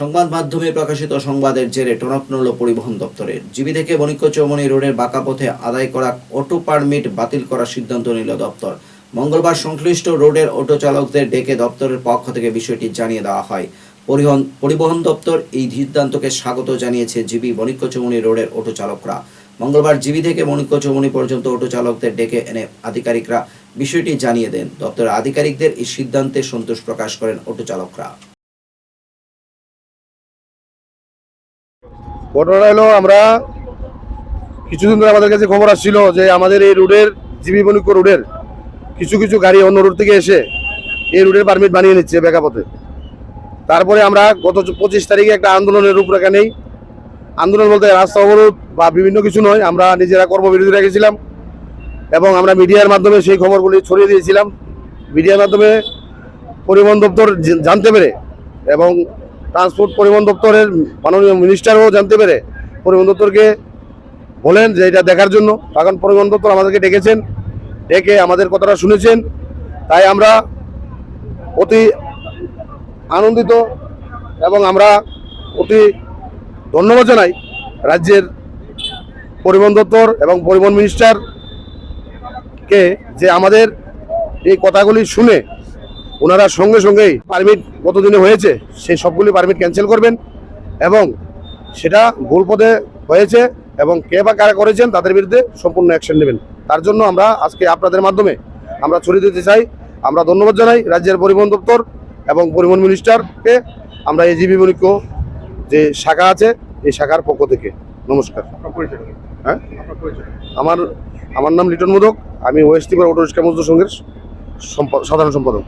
সংবাদ মাধ্যমে প্রকাশিত সংবাদের জেরে টনক নড়ল পরিবহন দপ্তরের জিবি থেকে বণিক্য চৌমনি রোডের বাঁকা পথে আদায় করা অটো পারমিট বাতিল করার সিদ্ধান্ত নিল দপ্তর। মঙ্গলবার সংশ্লিষ্ট রোডের অটো চালকদের ডেকে দপ্তরের পক্ষ থেকে বিষয়টি জানিয়ে দেওয়া হয়। পরিবহন পরিবহন দপ্তর এই সিদ্ধান্তকে স্বাগত জানিয়েছে জিবি বণিক্য চৌমনি রোডের অটো চালকরা। মঙ্গলবার জিবি থেকে মণিক্য চৌমনি পর্যন্ত অটো চালকদের ডেকে এনে আধিকারিকরা বিষয়টি জানিয়ে দেন। দপ্তরের আধিকারিকদের এই সিদ্ধান্তে সন্তোষ প্রকাশ করেন অটো চালকরা। ঘটনা হলো আমরা কিছুদিন ধরে আমাদের কাছে খবর আসছিল যে আমাদের এই রোডের জিবি বণিক্য রোডের কিছু কিছু গাড়ি অন্য রুট থেকে এসে এই রুটের পারমিট বানিয়ে নিচ্ছে বেকাপথে। তারপরে আমরা গত পঁচিশ তারিখে একটা আন্দোলনের রূপরেখা নেই। আন্দোলন বলতে রাস্তা অবরোধ বা বিভিন্ন কিছু নয়, আমরা নিজেরা কর্মবিরতি রেখেছিলাম এবং আমরা মিডিয়ার মাধ্যমে সেই খবরগুলি ছড়িয়ে দিয়েছিলাম। মিডিয়ার মাধ্যমে পরিবহন দপ্তর জানতে পেরে এবং ট্রান্সপোর্ট পরিবহন দপ্তরের মাননীয় মিনিস্টারও জানতে পেরে পরিবহন দপ্তরকে বলেন যে এটা দেখার জন্য। তখন পরিবহন দপ্তর আমাদেরকে ডেকেছেন, ডেকে আমাদের কথাটা শুনেছেন। তাই আমরা অতি আনন্দিত এবং আমরা অতি ধন্যবাদ জানাই রাজ্যের পরিবহন দপ্তর এবং পরিবহন মিনিস্টারকে যে আমাদের এই কথাগুলি শুনে ওনারা সঙ্গে সঙ্গেই পারমিট কতদিনে হয়েছে সেই সবগুলি পারমিট ক্যান্সেল করবেন এবং সেটা ভুল পথে হয়েছে এবং কে বা কারা করেছেন তাদের বিরুদ্ধে সম্পূর্ণ অ্যাকশন নেবেন। তার জন্য আমরা আজকে আপনাদের মাধ্যমে আমরা ছড়িয়ে দিতে চাই। আমরা ধন্যবাদ জানাই রাজ্যের পরিবহন দপ্তর এবং পরিবহন মিনিস্টারকে আমরা এই জিবি বণিক্য যে শাখা আছে এই শাখার পক্ষ থেকে। নমস্কার। হ্যাঁ? আমার আমার নাম লিটন মোদক। আমি ওয়েস্ট ত্রিপুরা অটো রিক্সা মজদুর সংঘের সাধারণ সম্পাদক।